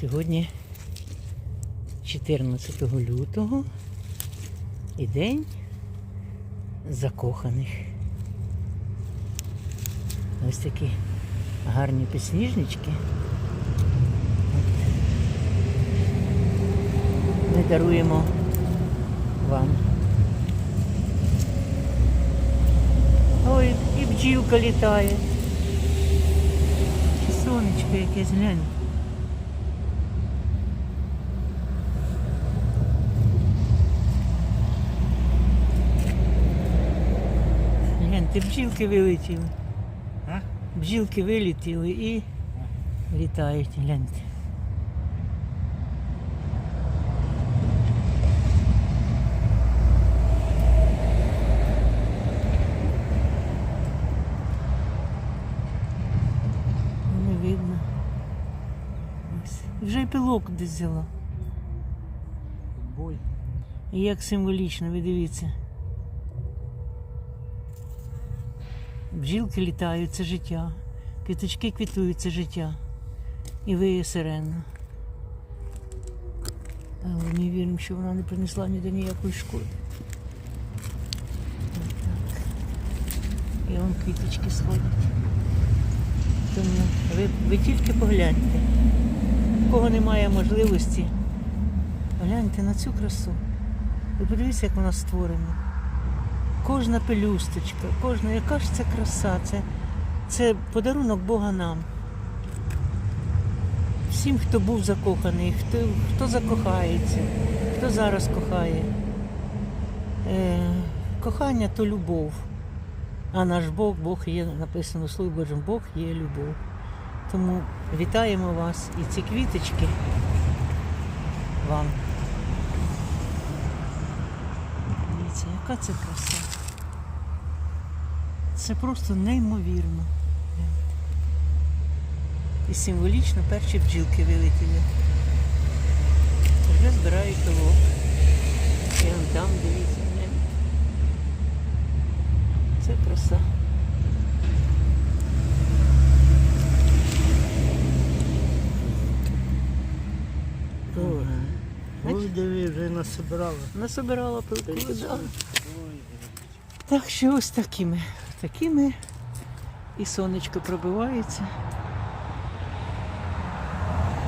Сьогодні 14 лютого і день закоханих. Ось такі гарні підсніжнички. Ми даруємо вам. Ой, і бджілка літає. Сонечко якесь глянь. Гляньте, бджілки вилетіли. А? Бджілки вилетіли і літають, гляньте. Не видно. Ось. Вже й пилок десь взяла. Бой. І як символічно, ви дивіться. Бджілки літають, це життя. Квіточки квітують, це життя. І виє сирена. Але ми віримо, що вона не принесла ніде ніякої шкоди. І вон квіточки сходять. Тому ви, ви тільки погляньте. У кого немає можливості, гляньте на цю красу. Ви подивіться, як вона створена. Кожна пелюсточка, кожна, яка ж це краса, це, це подарунок Бога нам. Всім, хто був закоханий, хто, хто закохається, хто зараз кохає. Е, кохання то любов. А наш Бог, Бог є, написано Слові Божому, Бог є любов. Тому вітаємо вас і ці квіточки вам. Дивіться, яка це краса. Це просто неймовірно. І символічно перші бджілки вилетіли. Вже збирають пилок. І он там, дивіться. Це краса. Ой, диви, вже насобирала. Насобирала да. Так що ось такими. Такими. І сонечко пробивається.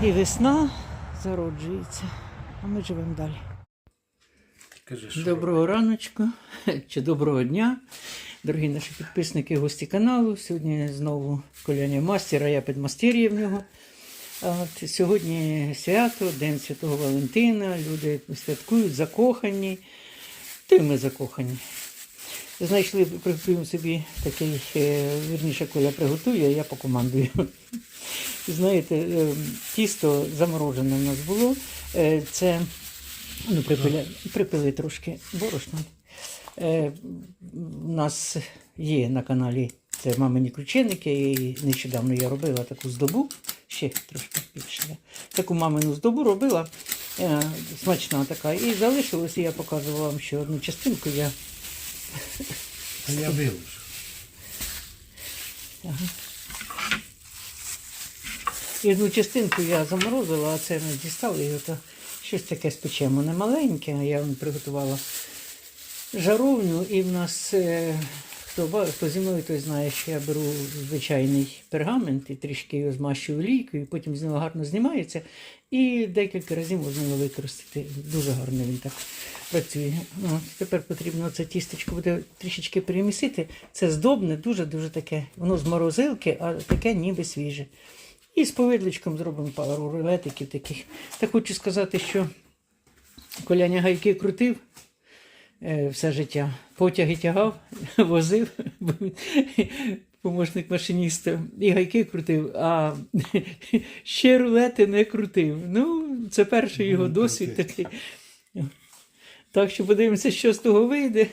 І весна зароджується. А ми живемо далі. Доброго раночку чи доброго дня, дорогі наші підписники, гості каналу. Сьогодні знову коляння мастера, я підмастер'я в нього. От, сьогодні свято, День Святого Валентина. Люди святкують, закохані. Та й ми закохані. Знайшли, приготуємо собі такий, е, вірніше, коля приготує, а я покомандую. Знаєте, е, тісто заморожене в нас було. Е, Це ну, припили, припили трошки борошна. У нас є на каналі це мамині крученики, і нещодавно я робила таку здобу, ще трошки більше. Таку мамину здобу робила, смачна така. І залишилося, я показувала вам ще одну частинку. Я А я вилучу. І одну частинку я заморозила, а це не дістала. І то щось таке спечемо. Не маленьке, я вам приготувала жаровню, і в нас, е, хто, хто зі мною, той знає, що я беру звичайний пергамент і трішки його змащую олійкою, і потім з нього гарно знімається. І декілька разів можна його використати. Дуже гарно він так працює. От, тепер потрібно це тістечко буде трішечки перемісити. Це здобне, дуже-дуже таке. Воно з морозилки, а таке ніби свіже. І з повидличком зробимо пару рулетиків таких. Та хочу сказати, що коляня гайки крутив все життя. Потяги тягав, возив, помощник машиніста, і гайки крутив, а ще рулети не крутив. Ну, це перший його досвід такий. Так що подивимося, що з того вийде,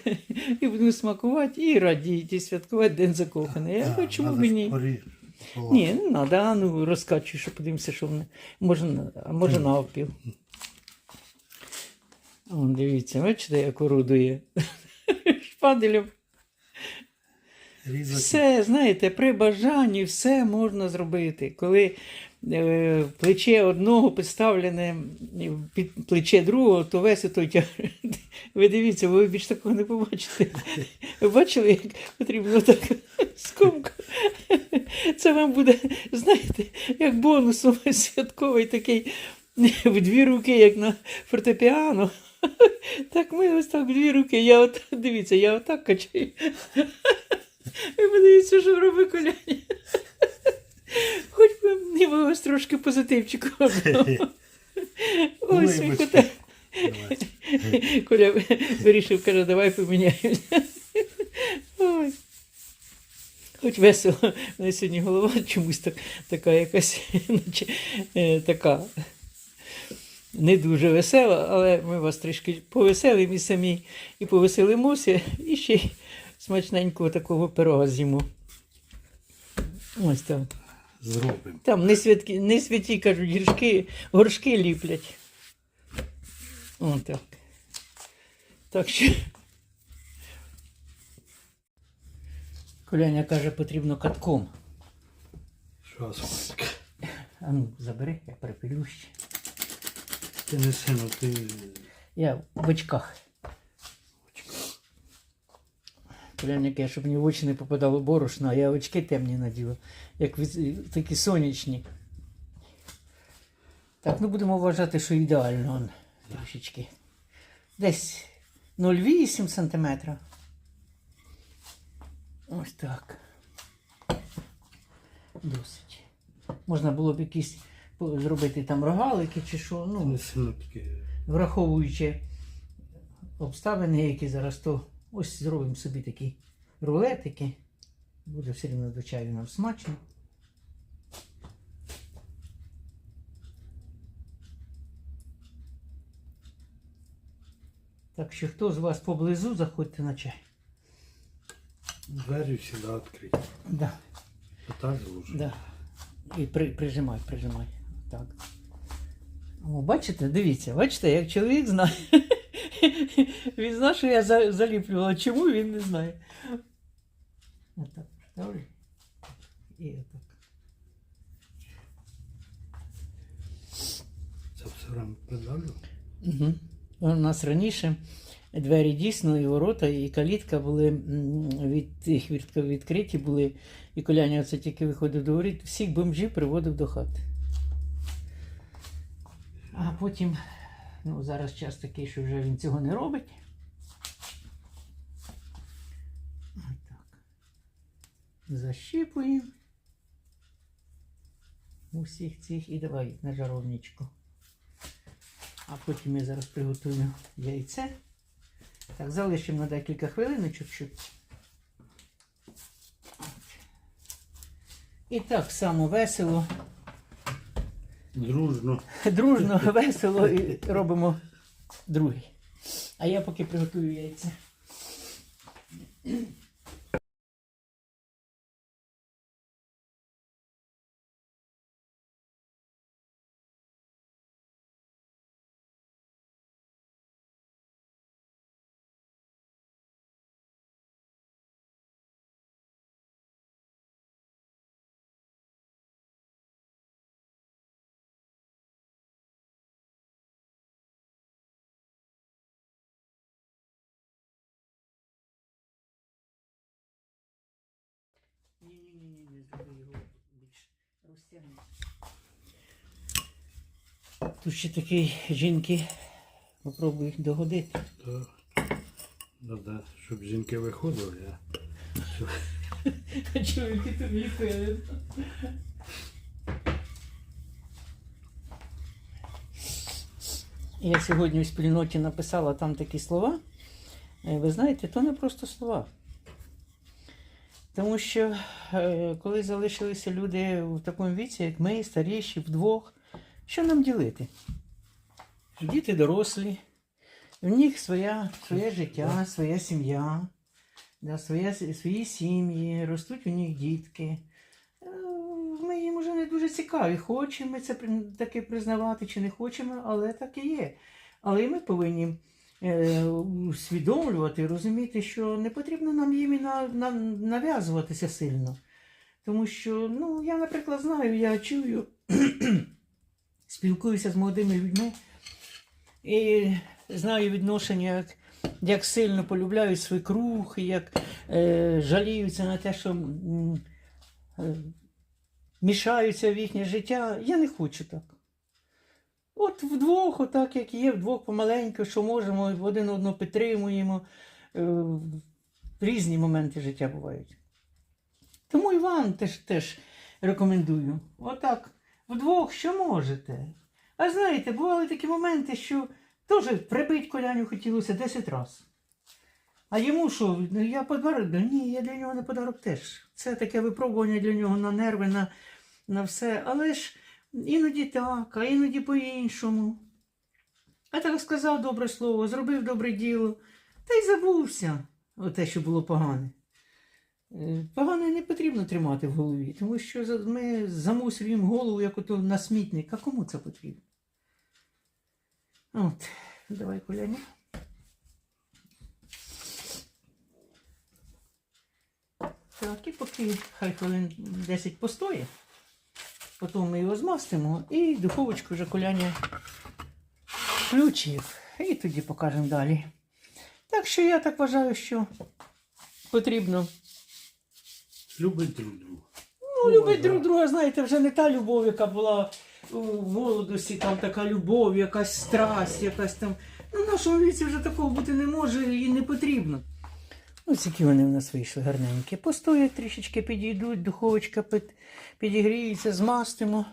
і будемо смакувати, і радіти, і святкувати День закоханий. Я А, чому б ні? Ні, не треба, а ну розкачуй, що подивимося, що вони. Може, на- а може навпіл. О, дивіться, бачите, як орудує шпаделем. Різати. Все, знаєте, при бажанні все можна зробити. Коли е, плече одного підставлене під плече другого, то весь той тяг. Ви дивіться, ви більш такого не побачите. Ви бачили, як потрібно так скомку. Це вам буде, знаєте, як бонусом святковий такий в дві руки, як на фортепіано. Так ми ось так дві руки. Я от дивіться, я отак качаю. Ви подивіться, що робить коляня. Хоч би мені ось трошки позитивчику. Ось Вибачте. кота. Коля вирішив, каже, давай поміняємося. Ой. Хоч весело. Мене сьогодні голова чомусь так, така якась, наче, е, така не дуже весела, але ми вас трішки повеселимо і самі і повеселимося, і ще й смачненького такого пирога з'їмо. Ось так. Зробимо. Там не, святки, не святі, кажуть, гіршки, горшки ліплять. О, так. Так що. Коляня каже, потрібно катком. Що асфальтка? А ну, забери, я припилю ще. Ти не сину, ти Я в очках. Коляня каже, щоб мені в очі не попадало борошно, а я очки темні наділа, як від- такі сонячні. Так, ну будемо вважати, що ідеально он, трішечки. Десь 0,8 см. Ось так. Досить. Можна було б якісь зробити там рогалики чи що. Ну, враховуючи обставини, які зараз, то ось зробимо собі такі рулетики. Буде все рівно до чаю нам смачно. Так що хто з вас поблизу, заходьте на чай. Двері завжди відкриті. Да, зложено. да. І при, прижимай, прижимай. Так. О, бачите, дивіться, бачите, як чоловік знає. Він знає, що я заліплювала. Чому він не знає? Отак ставлю. І отак. Це все время придавлю. Угу. У нас раніше двері дійсно, і ворота, і калітка були від тих відкриті були, і коляня оце тільки виходив до воріт, всіх бомжів приводив до хати. А потім, ну зараз час такий, що вже він цього не робить. Отак. Защіпуємо. Усіх цих і давай на жаровничку. А потім я зараз приготую яйце. Так, залишимо на декілька хвилин чуть-чуть. І так само весело, Дружно. дружно, весело і робимо другий. А я поки приготую яйце. Ні-ні-ні, не зроби його більш розтягнути. Тут ще такі жінки. Попробую їх догодити. То, ну, да, щоб жінки виходили, а Чоловіки тобі пили. Я сьогодні у спільноті написала там такі слова. Е, Ви знаєте, то не просто слова. Тому що е, коли залишилися люди в такому віці, як ми, старіші, вдвох, що нам ділити? Діти дорослі, в них своя, своє життя, своя сім'я, да, своя, свої сім'ї, ростуть у них дітки. Е, Ми їм вже не дуже цікаві, хочемо ми це таки признавати чи не хочемо, але так і є. Але і ми повинні усвідомлювати, розуміти, що не потрібно нам їм і на, на, нав'язуватися сильно. Тому що, ну, я, наприклад, знаю, я чую, спілкуюся з молодими людьми і знаю відношення, як, як сильно полюбляють свій круг, як е, жаліються на те, що е, мішаються в їхнє життя. Я не хочу так. От вдвох, отак як є, вдвох помаленьку, що можемо, один одного підтримуємо. Е, Різні моменти життя бувають. Тому і вам теж, теж рекомендую. Отак, вдвох, що можете. А знаєте, бували такі моменти, що теж прибить коляню хотілося 10 разів. А йому що, ну, я подарок? Ні, я для нього не подарок теж. Це таке випробування для нього на нерви, на, на все. Але ж іноді так, а іноді по-іншому. А так сказав добре слово, зробив добре діло, та й забувся те, що було погане. Е, Погане не потрібно тримати в голові, тому що ми замусюємо голову, як ото на смітник. А кому це потрібно? От, давай коляня. Так, і поки хай хвилин 10 постоє, потім ми його змастимо і духовочку вже коляня включив. І тоді покажемо далі. Так що я так вважаю, що потрібно Любить друг друга. Ну, любить друг друга, знаєте, вже не та любов, яка була у молодості, там така любов, якась страсть, якась там. Ну, в нашому віці вже такого бути не може і не потрібно. Ось які вони в нас вийшли гарненькі. Постоять трішечки підійдуть, духовочка під, підігріється, змастимо.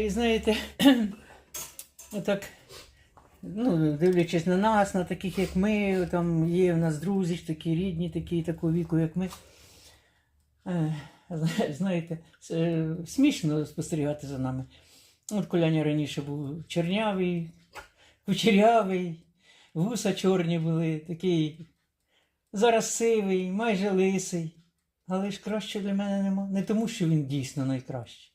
І знаєте, отак, ну, дивлячись на нас, на таких, як ми, там є в нас друзі такі рідні, такі такого віку, як ми. Знаєте, смішно спостерігати за нами. От Коляня раніше був чорнявий, кучерявий, вуса чорні були, такий зараз сивий, майже лисий. Але ж краще для мене нема. Не тому, що він дійсно найкращий.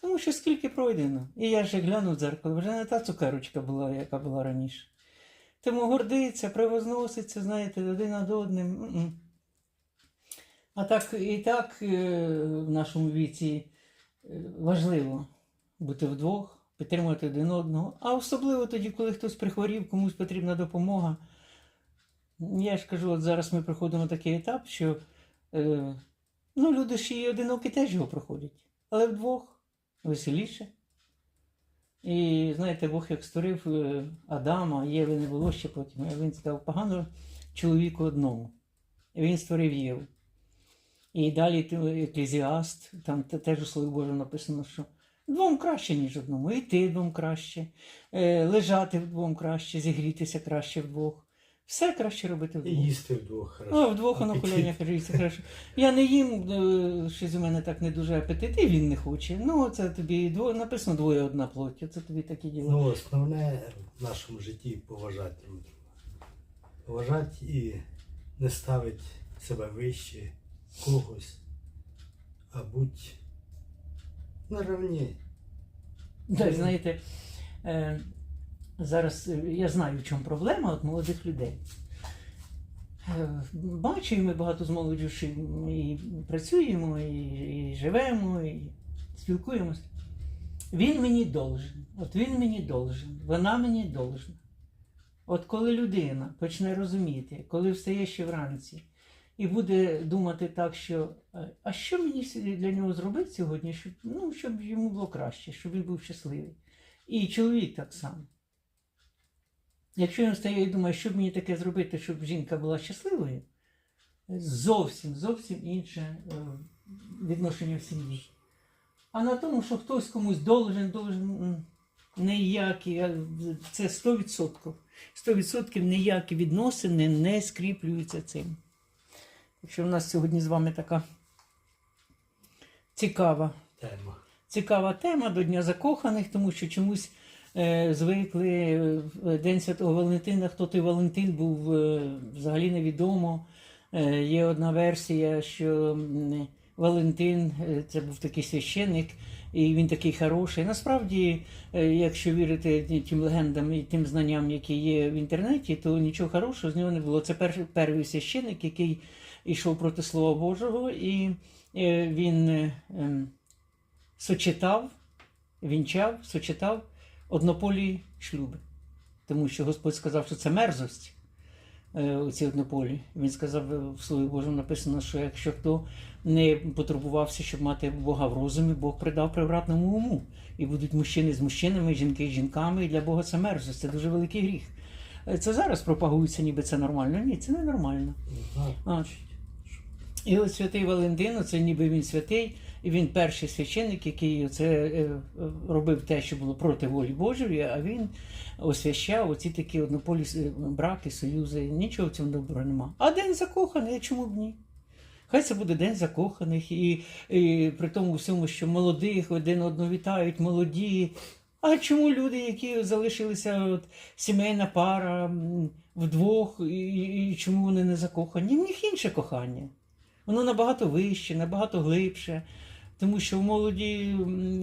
Тому що скільки пройдено. І я ж глянув в дзеркало, вже не та цукерочка була, яка була раніше. Тому гордиться, превозноситься, знаєте, один над одним. А так і так е, в нашому віці е, важливо бути вдвох, підтримувати один одного. А особливо тоді, коли хтось прихворів, комусь потрібна допомога. Я ж кажу, от зараз ми проходимо такий етап, що е, ну, люди ж і одинокі теж його проходять, але вдвох веселіше. І знаєте, Бог як створив е, Адама, Єви не було ще потім, а він сказав погано чоловіку одному. І він створив Єву. І далі еклезіаст, там теж у Слові Божому написано, що двом краще, ніж одному. І ти двом краще, е, лежати вдвом краще, зігрітися краще вдвох. Все краще робити І вдвох. їсти вдвох Ну, хорошо. вдвох воно Апетит. коляня каже, це хорошо. Я не їм, е, щось у мене так не дуже апетит, і він не хоче. Ну, це тобі дво... написано двоє одна плоть, це тобі такі діла. Ну, основне в нашому житті поважати друг друга. Поважати і не ставити себе вище когось, а будь наравні. Так, знаєте, е, зараз е, я знаю, в чому проблема от молодих людей. Е, Бачу, і ми багато з молоддю і працюємо, і, і живемо, і спілкуємося. Він мені должен, от він мені должен, вона мені должна. От коли людина почне розуміти, коли встає ще вранці, і буде думати так, що е, а що мені для нього зробити сьогодні, щоб, ну, щоб йому було краще, щоб він був щасливий. І чоловік так само. Якщо він встає і думає, що б мені таке зробити, щоб жінка була щасливою, зовсім, зовсім інше е, відношення в сім'ї. А на тому, що хтось комусь должен, должен, ніякі, це 100%. 100% ніякі відносини не скріплюються цим. Якщо в нас сьогодні з вами така цікава Тема. цікава тема до Дня закоханих, тому що чомусь е, звикли е, в День Святого Валентина, хто той Валентин був е, взагалі невідомо. Е, є одна версія, що Валентин, е, це був такий священник, і він такий хороший. Насправді, е, якщо вірити тим легендам і тим знанням, які є в інтернеті, то нічого хорошого з нього не було. Це перший, перший священник, який йшов проти Слова Божого, і е, він е, ем, сочетав, вінчав, сочетав однополі шлюби. Тому що Господь сказав, що це мерзость е, у ці однополі. Він сказав е, в Слові Божому написано, що якщо хто не потурбувався, щоб мати Бога в розумі, Бог придав превратному уму. І будуть мужчини з мужчинами, жінки з жінками, і для Бога це мерзость, це дуже великий гріх. Е, Це зараз пропагується, ніби це нормально. Ні, це не нормально. А, і от святий Валентин, це ніби він святий, і він перший священник, який це е, робив те, що було проти волі Божої, а він освящав оці такі однополі браки, союзи. Нічого в цьому доброго нема. А день закоханий, а чому б ні? Хай це буде день закоханих, і, і при тому всьому, що молодих один одного вітають, молоді. А чому люди, які залишилися от, сімейна пара вдвох, і, і чому вони не закохані? В них інше кохання. Воно набагато вище, набагато глибше. Тому що в молоді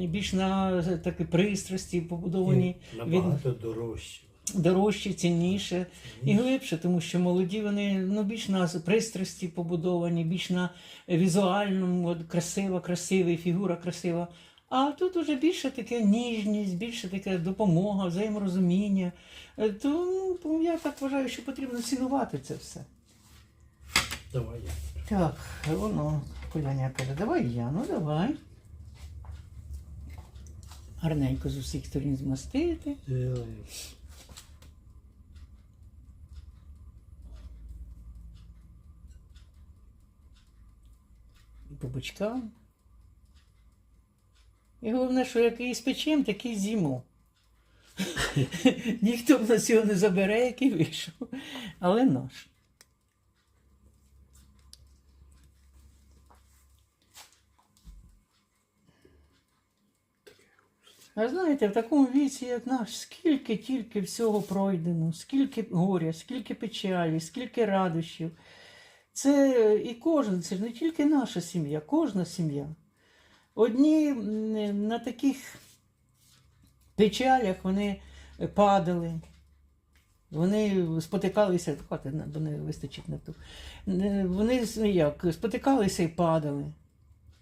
більш на такі пристрасті побудовані Набагато дорожче. дорожче, цінніше і глибше, тому що молоді вони ну, більш на пристрасті побудовані, більш на візуальному, от, красива, красивий, фігура красива. А тут уже більше таке ніжність, більше таке допомога, взаєморозуміння. Е, То ну, я так вважаю, що потрібно цінувати це все. Давай я. Так, воно, Коляня каже, давай я, ну давай. Гарненько з усіх сторін змастити. По бочкам. І головне, що який спечем, такий з'їмо. Ніхто в нас його не забере, який вийшов. Але наш. А знаєте, в такому віці, як наш, скільки тільки всього пройдено, скільки горя, скільки печалі, скільки радощів. Це і кожен, це ж не тільки наша сім'я, кожна сім'я. Одні на таких печалях вони падали, вони спотикалися, бо не вистачить на ту. Вони ну, як, спотикалися і падали.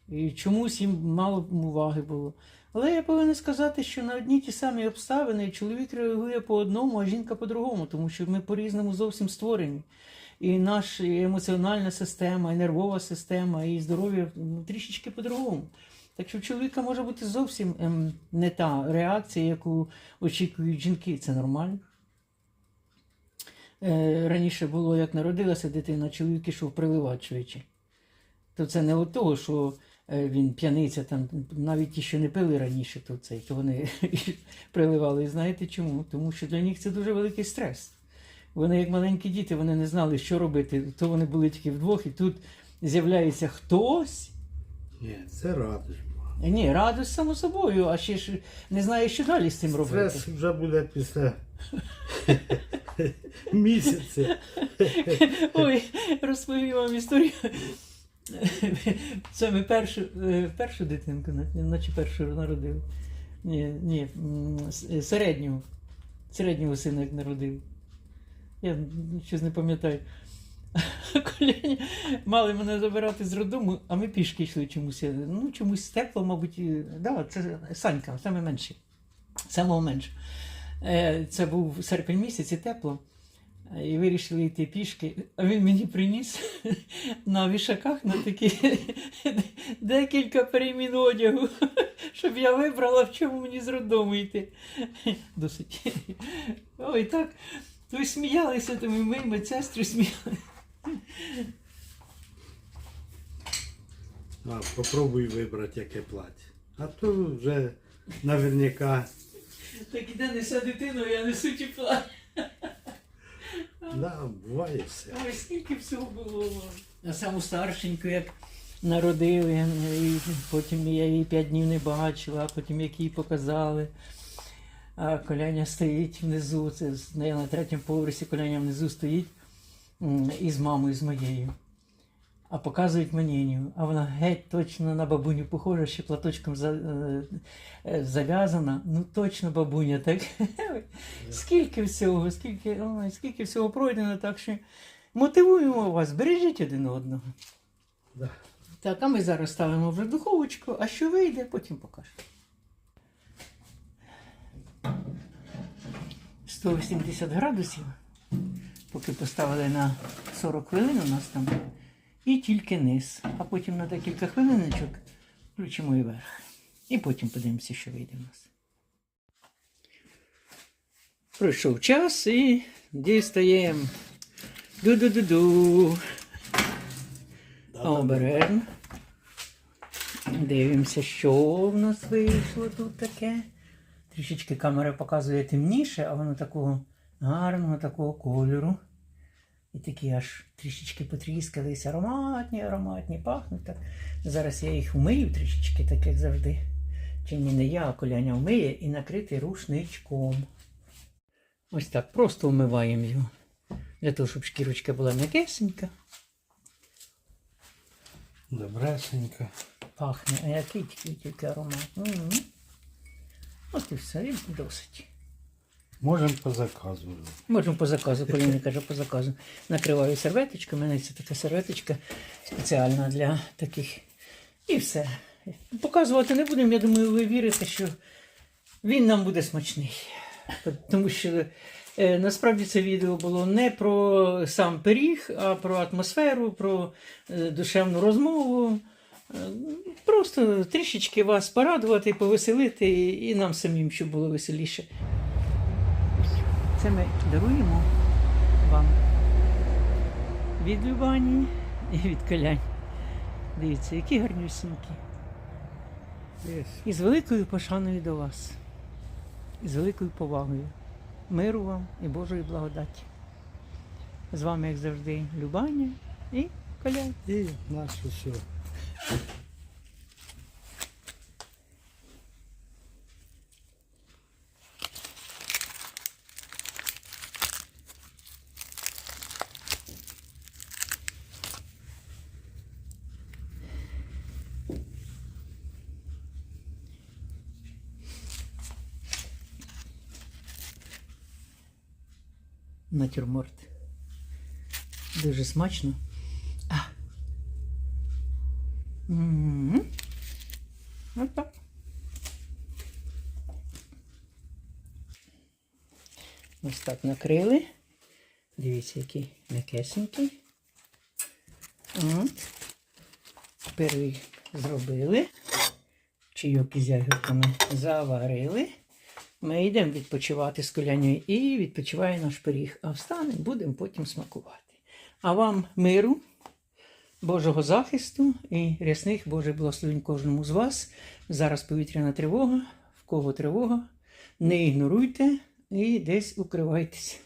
І чомусь їм мало уваги було. Але я повинен сказати, що на одні ті самі обставини чоловік реагує по одному, а жінка по-другому, тому що ми по-різному зовсім створені. І наша емоціональна система, і нервова система, і здоров'я трішечки по-другому. Так що в чоловіка може бути зовсім ем, не та реакція, яку очікують жінки. Це нормально. Е, раніше було, як народилася дитина, чоловік ішов приливати. То це не від того, що він п'яниця, там, навіть ті, що не пили раніше, то, це, то вони приливали. І знаєте чому? Тому що для них це дуже великий стрес. Вони, як маленькі діти, вони не знали, що робити. То вони були тільки вдвох, і тут з'являється хтось. Ні, це радість. Е, Ні, радость само собою, а ще ж не знає, що далі з цим робити. Стрес вже буде після місяця. Ой, розповім вам історію. Це ми першу, е, першу дитинку, наче першу народили. Ні, ні, середнього. Середнього сина як народив. Я щось не пам'ятаю. Колені мали мене забирати з роддому, а ми пішки йшли чомусь. Ну, чомусь тепло, мабуть. Да, це Санька, саме менше. Самого менше. Це був серпень місяць і тепло. Е, І вирішили йти пішки. А він мені приніс на вішаках на такі декілька перемін одягу, щоб я вибрала, в чому мені з роддому йти. Досить. Ой, так. То й сміялися, то ми, медсестри сміялися. А, попробуй вибрати яке плаття. А то вже наверняка. Так іде несе дитину, я несу тепла. Да, буває все. Ой, скільки всього було. А саму старшеньку, як народили, і потім я її п'ять днів не бачила, а потім як її показали. А коляня стоїть внизу, це з- на третьому поверсі коляня внизу стоїть і з мамою, з моєю. А показують маніню. А вона геть точно на бабуню похожа, ще платочком за, е, е, зав'язана. Ну точно бабуня, так? скільки всього, скільки, ой, скільки всього пройдено, так що мотивуємо вас, бережіть один одного. Да. Так, а ми зараз ставимо вже духовочку, а що вийде, потім покажемо. 180 градусів, поки поставили на 40 хвилин у нас там, і тільки низ. А потім на декілька хвилиночок включимо і верх. І потім подивимося, що вийде у нас. Пройшов час і дістаємо. Ду-ду-ду-ду. Обережно. Дивимося, що в нас вийшло тут таке. Трішечки камера показує темніше, а воно такого гарного такого кольору. І такі аж трішечки потріскались, ароматні, ароматні, пахнуть так. Зараз я їх вмию трішечки, так як завжди. Чи ні, не я, а коляня вмиє і накрити рушничком. Ось так, просто вмиваємо його. Для того, щоб шкірочка була м'якесенька. Добресенько. Пахне, а який тільки, тільки аромат. М. От і все, і досить. Можемо по заказу. Можемо по заказу, коли не каже по заказу. Накриваю серветочкою, у мене це така серветочка спеціальна для таких. І все. Показувати не будемо, я думаю, ви вірите, що він нам буде смачний. Тому що е, насправді це відео було не про сам пиріг, а про атмосферу, про е, душевну розмову. Е, Просто трішечки вас порадувати, повеселити, і нам самим, щоб було веселіше. Це ми даруємо вам від Любані і від Колянь. Дивіться, які гарнюсінькі. І з великою пошаною до вас, і з великою повагою. Миру вам і Божої благодаті. З вами, як завжди, Любаня і Колянь. І наш усе. Натюрморт. Дуже смачно. А. М. От так. Ось так накрили. Дивіться, який м'якесенький. От. Перший зробили. Чайок із ягодками заварили. Ми йдемо відпочивати з коляною і відпочиває наш пиріг. А встанемо, будемо потім смакувати. А вам миру, Божого захисту і рясних Божих благословень кожному з вас. Зараз повітряна тривога, в кого тривога. Не ігноруйте і десь укривайтеся.